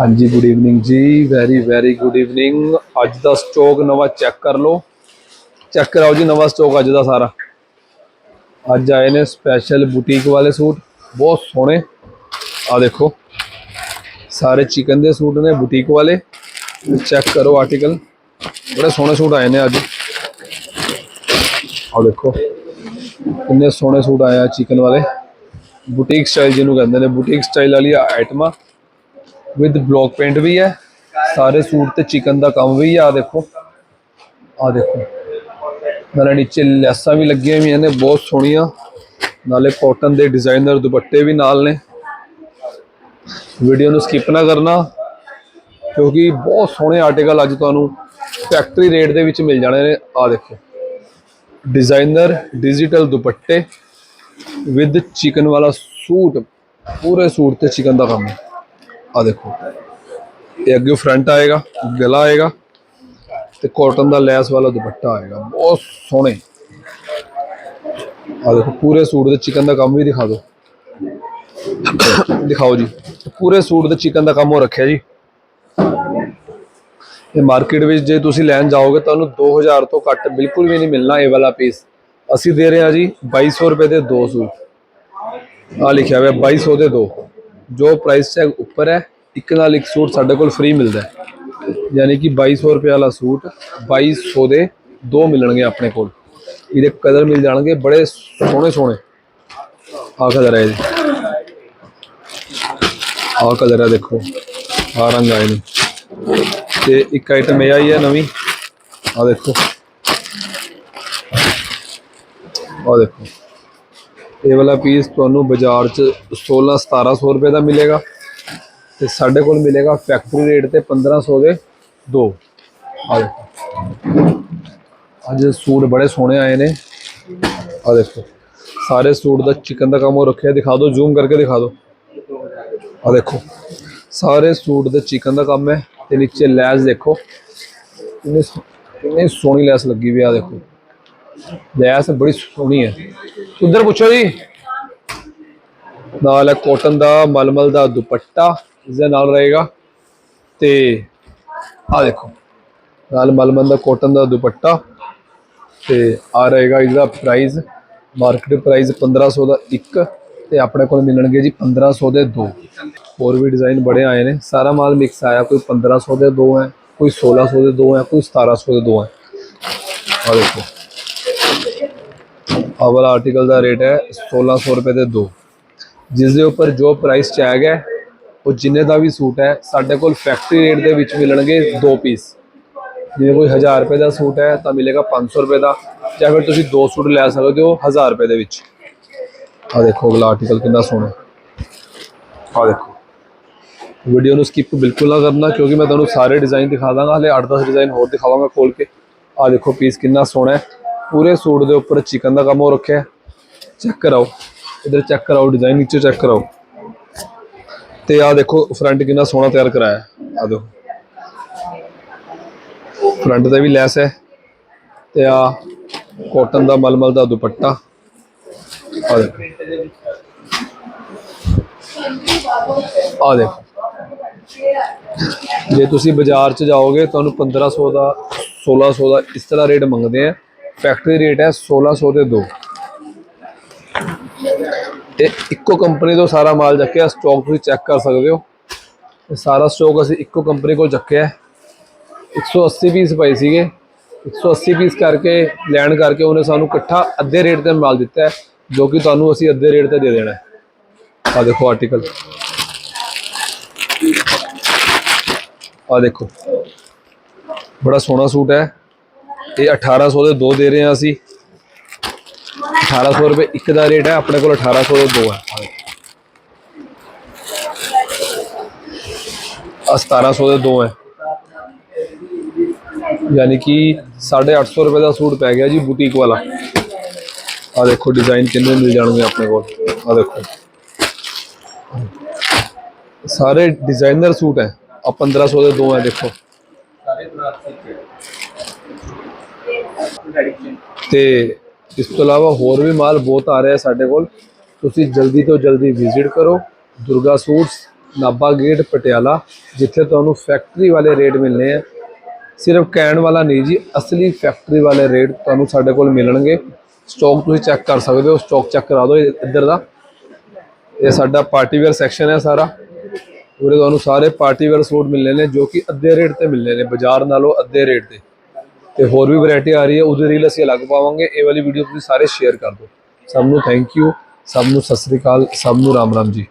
ਹਾਂਜੀ good evening ਜੀ। Very very good evening ਅੱਜ ਦਾ ਸਟਾਕ ਨਵਾਂ ਚੈੱਕ ਕਰ ਲਓ। ਚੈੱਕ ਕਰਾਓ ਜੀ, ਨਵਾਂ ਸਟਾਕ ਅੱਜ ਦਾ ਸਾਰਾ। ਅੱਜ ਆਏ ਨੇ ਸਪੈਸ਼ਲ ਬੁਟੀਕ ਵਾਲੇ ਸੂਟ। ਬਹੁਤ ਸੋਹਣੇ। ਆ ਦੇਖੋ। ਸਾਰੇ ਚਿਕਨ ਦੇ ਸੂਟ ਨੇ ਬੁਟੀਕ ਵਾਲੇ। ਚੈੱਕ ਕਰੋ ਆਰਟੀਕਲ ਬੜੇ ਸੋਹਣੇ ਸੂਟ ਆਏ ਨੇ ਅੱਜ। ਆ ਦੇਖੋ। ਕਿੰਨੇ ਸੋਹਣੇ ਸੂਟ ਆਏ ਆ ਚਿਕਨ ਵਾਲੇ। ਬੁਟੀਕ ਸਟਾਈਲ ਜਿਹਨੂੰ ਕਹਿੰਦੇ ਨੇ। ਬੁਟੀਕ ਸਟਾਈਲ ਵਾਲੀ ਆਈਟਮਾਂ ਵਿਦ ਬਲੌਕ ਪੇਂਟ ਵੀ ਹੈ, ਸਾਰੇ ਸੂਟ ਤੇ ਚਿਕਨ ਦਾ ਕੰਮ ਵੀ ਆ ਦੇਖੋ। ਆ ਦੇਖੋ। ਨਾਲੇ ਨੀਚੇ ਲੈਸਾਂ ਵੀ ਲੱਗੀਆਂ ਹੋਈਆਂ ਨੇ, ਬਹੁਤ ਸੋਹਣੀਆਂ। ਨਾਲੇ ਕਾਟਨ ਦੇ ਡਿਜ਼ਾਈਨਰ ਦੁਪੱਟੇ ਵੀ ਨਾਲ ਨੇ। ਵੀਡੀਓ ਨੂੰ ਸਕਿਪ ਨਾ ਕਰਨਾ, ਕਿਉਂਕਿ ਬਹੁਤ ਸੋਹਣੇ ਆਰਟੀਕਲ ਅੱਜ ਤੁਹਾਨੂੰ ਫੈਕਟਰੀ ਰੇਟ ਦੇ ਵਿੱਚ ਮਿਲ ਜਾਣੇ ਨੇ। ਆ ਦੇਖੋ। ਡਿਜ਼ਾਈਨਰ ਡਿਜੀਟਲ ਦੁਪੱਟੇ ਵਿਦ ਚਿਕਨ ਵਾਲਾ ਸੂਟ, ਪੂਰੇ ਸੂਟ ਤੇ ਚਿਕਨ ਦਾ ਕੰਮ ਹੈ। ਆ ਦੇਖੋ। ਇਹ ਅੱਗੇ ਫਰੰਟ ਆਏਗਾ, ਗਲਾ ਆਏਗਾ ਤੇ ਕਾਟਨ ਦਾ ਲੈਸ ਵਾਲਾ ਦੁਪੱਟਾ ਆਏਗਾ। ਬਹੁਤ ਸੋਹਣੇ। ਆ ਦੇਖੋ, ਪੂਰੇ ਸੂਟ ਦੇ ਚਿਕਨ ਦਾ ਕੰਮ ਵੀ ਦਿਖਾ ਦਿਓ। ਦਿਖਾਓ ਜੀ। ਪੂਰੇ ਸੂਟ ਦੇ ਚਿਕਨ ਦਾ ਕੰਮ ਹੋ ਰੱਖਿਆ ਜੀ। ਇਹ ਮਾਰਕੀਟ ਵਿੱਚ ਜੇ ਤੁਸੀਂ ਲੈਣ ਜਾਓਗੇ, ਤੁਹਾਨੂੰ 2000 ਤੋਂ ਘੱਟ ਬਿਲਕੁਲ ਵੀ ਨਹੀਂ ਮਿਲਣਾ ਇਹ ਵਾਲਾ ਪੀਸ ਅਸੀਂ ਦੇ ਰਹੇ ਹਾਂ ਜੀ 2200 ਰੁਪਏ ਦੇ ਦੋ ਸੂਟ। ਆ ਲਿਖਿਆ ਹੋਇਆ 2200 ਦੇ ਦੋ। ਜੋ ਪ੍ਰਾਈਸ ਟੈਗ ਉੱਪਰ ਹੈ, ਇੱਕ ਨਾਲ ਇੱਕ ਸੂਟ ਸਾਡੇ ਕੋਲ ਫ੍ਰੀ ਮਿਲਦਾ ਹੈ। ਯਾਨੀ ਕਿ 2200 ਰੁਪਏ ਵਾਲਾ ਸੂਟ 2200 ਦੇ ਦੋ ਮਿਲਣਗੇ ਆਪਣੇ ਕੋਲ। ਇਹਦੇ ਕਲਰ ਮਿਲ ਜਾਣਗੇ, ਬੜੇ ਸੋਹਣੇ ਸੋਹਣੇ। ਆਹ ਕਲਰ ਹੈ ਇਹਦੇ। ਆਹ ਕਲਰ ਹੈ ਦੇਖੋ ਆ ਰੰਗ ਆਏ ਨੇ ਤੇ ਇੱਕ ਆਈਟਮ ਇਹ ਆਈ ਹੈ ਨਵੀਂ। ਆਹ ਦੇਖੋ। ਆਹ ਦੇਖੋ। ਇਹ ਵਾਲਾ ਪੀਸ ਤੁਹਾਨੂੰ ਬਾਜ਼ਾਰ 'ਚ 16 1700 ਰੁਪਏ ਦਾ ਮਿਲੇਗਾ। ਤੇ ਸਾਡੇ ਕੋਲ ਮਿਲੇਗਾ ਫੈਕਟਰੀ ਰੇਟ ਤੇ 1500 ਦੇ ਦੋ। ਆ ਦੇਖੋ। ਅੱਜ ਸੂਟ ਬੜੇ ਸੋਹਣੇ ਆਏ ਨੇ। ਆ ਦੇਖੋ। ਸਾਰੇ ਸੂਟ ਦਾ ਚਿਕਨ ਦਾ ਕੰਮ ਹੋ ਰੱਖਿਆ, ਦਿਖਾ ਦਿਓ ਜ਼ੂਮ ਕਰਕੇ ਦਿਖਾ ਦਿਓ। ਆ ਦੇਖੋ। ਸਾਰੇ ਸੂਟ ਦੇ ਚਿਕਨ ਦਾ ਕੰਮ ਹੈ। ਤੇ ਨੀਚੇ ਲੈਸ ਦੇਖੋ। ਕਿੰਨੀ ਸੋਹਣੀ ਲੈਸ ਲੱਗੀ ਵੀ ਆ ਦੇਖੋ। ਲੈਸ ਬੜੀ ਸੋਹਣੀ ਹੈ। ਉਧਰ ਪੁੱਛੋ ਜੀ। ਨਾਲ ਹੈ ਕਾਟਨ ਦਾ, ਮਲਮਲ ਦਾ ਦੁਪੱਟਾ ਇਸ ਦੇ ਨਾਲ ਰਹੇਗਾ। ਤੇ ਆ ਦੇਖੋ, ਨਾਲ ਮਲਮਲ ਦਾ ਕੋਟਨ ਦਾ ਦੁਪੱਟਾ। ਤੇ ਆ ਰਹੇਗਾ ਇਹਦਾ ਪ੍ਰਾਈਸ ਮਾਰਕੀਟ ਪ੍ਰਾਈਸ 1500 ਦਾ ਇੱਕ ਤੇ ਆਪਣੇ ਕੋਲ ਮਿਲਣਗੇ ਜੀ 1500 ਦੇ ਦੋ। ਹੋਰ ਵੀ ਡਿਜ਼ਾਈਨ ਬੜੇ ਆਏ ਨੇ। ਸਾਰਾ ਮਾਲ ਮਿਕਸ ਆਇਆ, ਕੋਈ 1500 ਦੇ ਦੋ ਹੈ, ਕੋਈ 1600 ਦੇ ਦੋ ਹੈ, ਕੋਈ 1700 ਦੇ ਦੋ ਹੈ। ਆ ਦੇਖੋ। ਆਹ ਵਾਲਾ ਆਰਟੀਕਲ ਦਾ ਰੇਟ ਹੈ 1600 ਰੁਪਏ ਦੇ ਦੋ। ਜਿਸ ਦੇ ਉੱਪਰ ਜੋ ਪ੍ਰਾਈਸ ਟੈਗ ਹੈ ਉਹ ਜਿੰਨੇ ਦਾ ਵੀ ਸੂਟ ਹੈ, ਸਾਡੇ ਕੋਲ ਫੈਕਟਰੀ ਰੇਟ ਦੇ ਵਿੱਚ ਮਿਲਣਗੇ ਦੋ ਪੀਸ ਜੇ ਕੋਈ 1000 ਰੁਪਏ ਦਾ ਸੂਟ ਹੈ, ਤਾਂ ਮਿਲੇਗਾ 500 ਰੁਪਏ ਦਾ। ਜਾਂ ਫਿਰ ਤੁਸੀਂ ਦੋ ਸੂਟ ਲੈ ਸਕਦੇ ਹੋ 1000 ਰੁਪਏ ਦੇ ਵਿੱਚ। ਆ ਦੇਖੋ ਅਗਲਾ ਆਰਟੀਕਲ ਕਿੰਨਾ ਸੋਹਣਾ ਆ ਦੇਖੋ। ਵੀਡੀਓ ਨੂੰ ਸਕਿਪ ਬਿਲਕੁਲ ਨਾ ਕਰਨਾ, ਕਿਉਂਕਿ ਮੈਂ ਤੁਹਾਨੂੰ ਸਾਰੇ ਡਿਜ਼ਾਈਨ ਦਿਖਾ ਦਾਂਗਾ। ਹਲੇ 8-10 ਡਿਜ਼ਾਈਨ ਹੋਰ ਦਿਖਾਵਾਂਗਾ ਖੋਲ ਕੇ। ਆ ਦੇਖੋ ਪੀਸ ਕਿੰਨਾ ਸੋਹਣਾ ਹੈ। ਪੂਰੇ ਸੂਟ ਦੇ ਉੱਪਰ ਚਿਕਨ ਦਾ ਕੰਮ ਹੋ ਰੱਖਿਆ ਚੈੱਕ ਕਰਾਓ। ਇਧਰ ਚੈੱਕ ਕਰਾਓ ਡਿਜ਼ਾਈਨ ਨੀਚੇ ਚੈੱਕ ਕਰਾਓ। ਤੇ ਆ ਦੇਖੋ ਫਰੰਟ ਕਿੰਨਾ ਸੋਹਣਾ ਤਿਆਰ ਕਰਾਇਆ ਆ ਦੇਖੋ। ਫਰੰਟ ਤੇ ਵੀ ਲੈਸ ਹੈ। ਤੇ ਆ ਕਾਟਨ ਦਾ ਮਲਮਲ ਦਾ ਦੁਪੱਟਾ। ਆ ਦੇਖੋ। ਆ ਦੇਖੋ। ਜੇ ਤੁਸੀਂ ਬਾਜ਼ਾਰ 'ਚ ਜਾਓਗੇ, ਤੁਹਾਨੂੰ 1500 ਦਾ 1600 ਦਾ ਇਸ ਤਰ੍ਹਾਂ ਰੇਟ ਮੰਗਦੇ ਆ। ਫੈਕਟਰੀ ਰੇਟ ਹੈ 1600 ਦੇ ਦੋ। ਤੇ ਇੱਕੋ ਕੰਪਨੀ ਤੋਂ ਸਾਰਾ ਮਾਲ ਚੱਕਿਆ ਸਟਾਕ ਤੁਸੀਂ ਚੈੱਕ ਕਰ ਸਕਦੇ ਹੋ। ਇਹ ਸਾਰਾ ਸਟਾਕ ਅਸੀਂ ਇੱਕੋ ਕੰਪਨੀ ਕੋਲ ਚੱਕਿਆ। ਹੈ 180 ਪੀਸ ਪਏ ਸੀਗੇ। 180 ਪੀਸ ਕਰਕੇ ਲੈਣ ਕਰਕੇ ਉਹਨੇ ਸਾਨੂੰ ਇਕੱਠਾ ਅੱਧੇ ਰੇਟ ਤੇ ਮਾਲ ਦਿੱਤਾ ਹੈ, ਜੋ ਕਿ ਤੁਹਾਨੂੰ ਅਸੀਂ ਅੱਧੇ ਰੇਟ ਤੇ ਦੇ ਦੇਣਾ ਹੈ। ਆ ਦੇਖੋ ਆਰਟੀਕਲ ਆ ਦੇਖੋ। ਬੜਾ ਸੋਹਣਾ ਸੂਟ ਹੈ। ਇਹ 1800 ਦੇ ਦੋ ਦੇ ਰਹੇ ਹਾਂ ਅਸੀਂ। 1800 ਰੁਪਏ ਇੱਕ ਦਾ ਰੇਟ ਹੈ, ਆਪਣੇ ਕੋਲ 1800 ਦੇ ਦੋ ਹੈ। ਆ 1700 ਦੇ ਦੋ ਹੈ। ਯਾਨੀ ਕਿ 850 ਰੁਪਏ ਦਾ ਸੂਟ ਪੈ ਗਿਆ ਜੀ ਬੁਟੀਕ ਵਾਲਾ। ਆ ਦੇਖੋ ਡਿਜ਼ਾਈਨ ਕਿੰਨੇ ਮਿਲ ਜਾਣਗੇ ਆਪਣੇ ਕੋਲ। ਆ ਦੇਖੋ। ਸਾਰੇ ਡਿਜ਼ਾਈਨਰ ਸੂਟ ਹੈ। ਆ 1500 ਦੇ ਦੋ ਹੈ, ਦੇਖੋ। ਤੇ ਇਸ ਤੋਂ ਇਲਾਵਾ ਹੋਰ ਵੀ ਮਾਲ ਬਹੁਤ ਆ ਰਿਹਾ ਸਾਡੇ ਕੋਲ। ਤੁਸੀਂ ਜਲਦੀ ਤੋਂ ਜਲਦੀ ਵਿਜ਼ਿਟ ਕਰੋ। ਦੁਰਗਾ ਸੂਟਸ, ਨਾਭਾ ਗੇਟ, ਪਟਿਆਲਾ, ਜਿੱਥੇ ਤੁਹਾਨੂੰ ਫੈਕਟਰੀ ਵਾਲੇ ਰੇਟ ਮਿਲਨੇ ਆ। ਸਿਰਫ ਕਹਿਣ ਵਾਲਾ ਨਹੀਂ ਜੀ, ਅਸਲੀ ਫੈਕਟਰੀ ਵਾਲੇ ਰੇਟ ਤੁਹਾਨੂੰ ਸਾਡੇ ਕੋਲ ਮਿਲਣਗੇ। ਸਟਾਕ ਤੁਸੀਂ ਚੈੱਕ ਕਰ ਸਕਦੇ ਹੋ ਸਟਾਕ ਚੈੱਕ ਕਰਾ ਦਿਓ ਇੱਧਰ ਦਾ। ਇਹ ਸਾਡਾ ਪਾਰਟੀ ਵੇਅਰ ਸੈਕਸ਼ਨ ਹੈ ਸਾਰਾ। ਉਰੇ ਤੁਹਾਨੂੰ ਸਾਰੇ ਪਾਰਟੀ ਵੇਅਰ ਸੂਟ ਮਿਲਨੇ ਨੇ, ਜੋ ਕਿ ਅੱਧੇ ਰੇਟ ਤੇ ਮਿਲਨੇ ਨੇ, ਬਾਜ਼ਾਰ ਨਾਲੋਂ ਅੱਧੇ ਰੇਟ ਤੇ। ਤੇ ਹੋਰ ਵੀ ਵੈਰਾਈਟੀ ਆ ਰਹੀ ਹੈ, ਉਹਦੇ ਰੀਲ ਅਸੀਂ ਅਲੱਗ ਪਾਵਾਂਗੇ। ਇਹ ਵਾਲੀ ਵੀਡੀਓ ਤੁਸੀਂ ਸਾਰੇ ਸ਼ੇਅਰ ਕਰ ਦਿਓ। ਸਭ ਨੂੰ ਥੈਂਕ ਯੂ ਸਭ ਨੂੰ ਸਤਿ ਸ੍ਰੀ ਅਕਾਲ, ਸਭ ਨੂੰ ਰਾਮ ਰਾਮ ਜੀ।